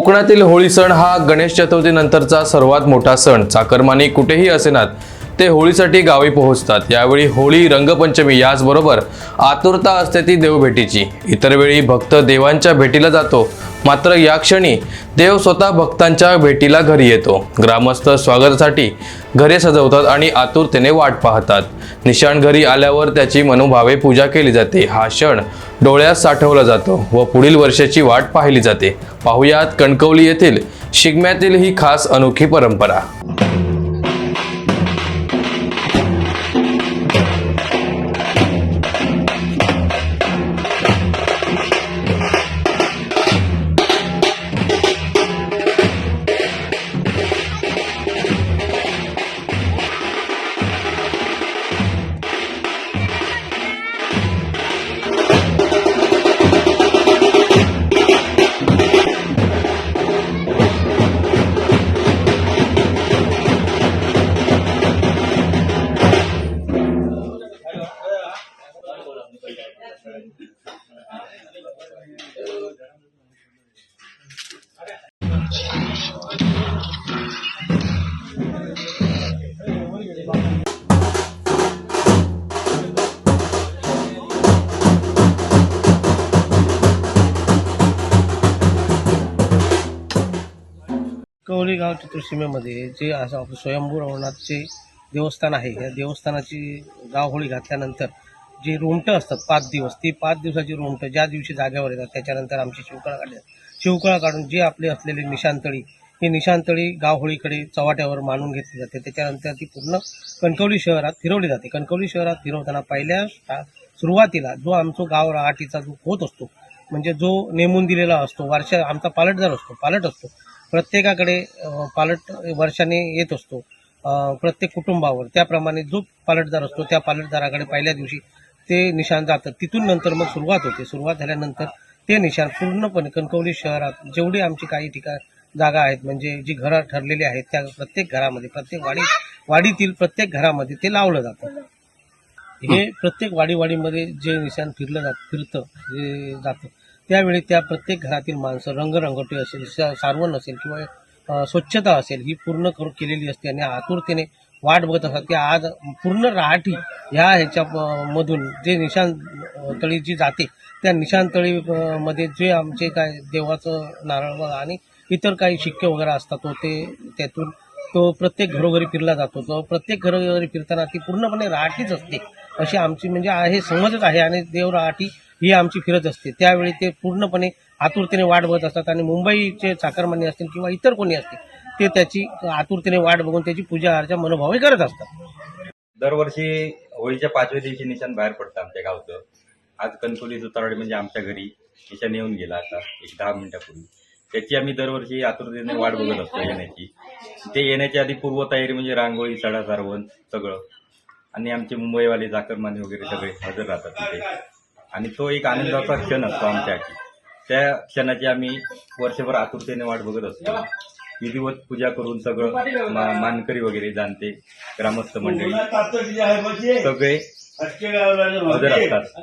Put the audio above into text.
कोकणातील होळी सण हा गणेश चतुर्थीनंतरचा सर्वात मोठा सण. चाकरमानी कुठेही असेनात ते होळीसाठी गावी पोहोचतात. यावेळी होळी रंगपंचमी याचबरोबर आतुरता असते ती देवभेटीची. इतर वेळी भक्त देवांच्या भेटीला जातो. मात्र या क्षणी देव स्वतः भक्तांच्या भेटीला घरी येतो. ग्रामस्थ स्वागतासाठी घरे सजवतात आणि आतुरतेने वाट पाहतात. निशाण घरी आल्यावर त्याची मनोभावे पूजा केली जाते. हा क्षण डोळ्यात साठवला जातो व पुढील वर्षाची वाट पाहिली जाते. पाहुयात कणकवली येथील शिगम्यातील ही खास अनोखी परंपरा. कवली गाव चतुर्सीमेमध्ये जे असं स्वयंभू रवनाथचे देवस्थान आहे या देवस्थानाची गाव होळी घातल्यानंतर जी रोमटं असतात पाच दिवस ती पाच दिवसाची रोमटं ज्या दिवशी जागेवर येतात त्याच्यानंतर आमची शिवकळा काढतात. शिवकळा काढून जी आपले असलेली निशांतळी ही निशांतळी गावहोळीकडे चव्हाट्यावर मानून घेतली जाते. त्याच्यानंतर ती पूर्ण कणकवली शहरात फिरवली जाते. कणकवली शहरात फिरवताना पहिल्या सुरुवातीला जो आमचा गाव रहाटीचा जो होत असतो म्हणजे जो नेमून दिलेला असतो वर्षा आमचा पालटदार असतो पालट असतो. प्रत्येकाकडे पालट वर्षाने येत असतो. प्रत्येक कुटुंबावर. त्याप्रमाणे जो पालटदार असतो त्या पालटदाराकडे पहिल्या दिवशी ते निशाण जातं. तिथून नंतर मग सुरुवात होते. सुरुवात झाल्यानंतर ते निशाण पूर्णपणे कणकवली शहरात जेवढी आमची काही ठिकाण जागा आहेत म्हणजे जी घरं ठरलेली आहेत त्या प्रत्येक घरामध्ये प्रत्येक वाडी वाडीतील प्रत्येक घरामध्ये ते लावलं जातं. हे प्रत्येक वाडीवाडीमध्ये जे निशाण फिरलं जात फिरतं जे जातं त्यावेळी त्या प्रत्येक घरातील माणसं रंगरंगोटी असेल सारवण असेल किंवा स्वच्छता असेल ही पूर्ण करून केलेली असते आणि आतुरतेने वाट बघत असतात की आज पूर्ण राहाटी ह्या ह्याच्या मधून जे निशाण तळी जी जाते त्या निशाण तळी मध्ये जे आमचे काय देवाचं नारळ आणि इतर काही शिक्के वगैरे असतात तो ते त्यातून तो प्रत्येक घरोघरी फिरला जातो. तो प्रत्येक घरोघरी फिरताना ती पूर्णपणे राहाटीच असते. अशी आमची म्हणजे आहे समजच आहे आणि देव राहाटी ही आमची फिरत असते. त्यावेळी ते पूर्णपणे आतुरतेने वाट बघत असतात आणि मुंबईचे चाकरमानी असतील किंवा इतर कोणी असतील ते त्याची आतुरतेने वाट बघून त्याची पूजा अर्चा मनोभावे करत असतात. दरवर्षी होळीच्या पाचव्या दिवशी निशाण बाहेर पडतं आमच्या गावचं. आज कणकोली सुतारवाडी म्हणजे आमच्या घरी निशाण येऊन गेला आता एक दहा मिनिटापूर्वी. त्याची आम्ही दरवर्षी आतुरतेने वाट बघत असतो येण्याची. ते येण्याच्या आधी पूर्वतयारी म्हणजे रांगोळी सडा सारवण सगळं. आणि आमचे मुंबईवाले चाकरमाने वगैरे सगळे हजर राहतात तिथे. आणि तो एक आनंदाचा क्षण असतो आमच्यासाठी त्या क्षणाची आम्ही वर्षभर आतुरतेने वाट बघत असतो. विधिवत पूजा करून सगळं मा- मानकरी वगैरे जाणते ग्रामस्थ मंडळी. सगळे हजर असतात.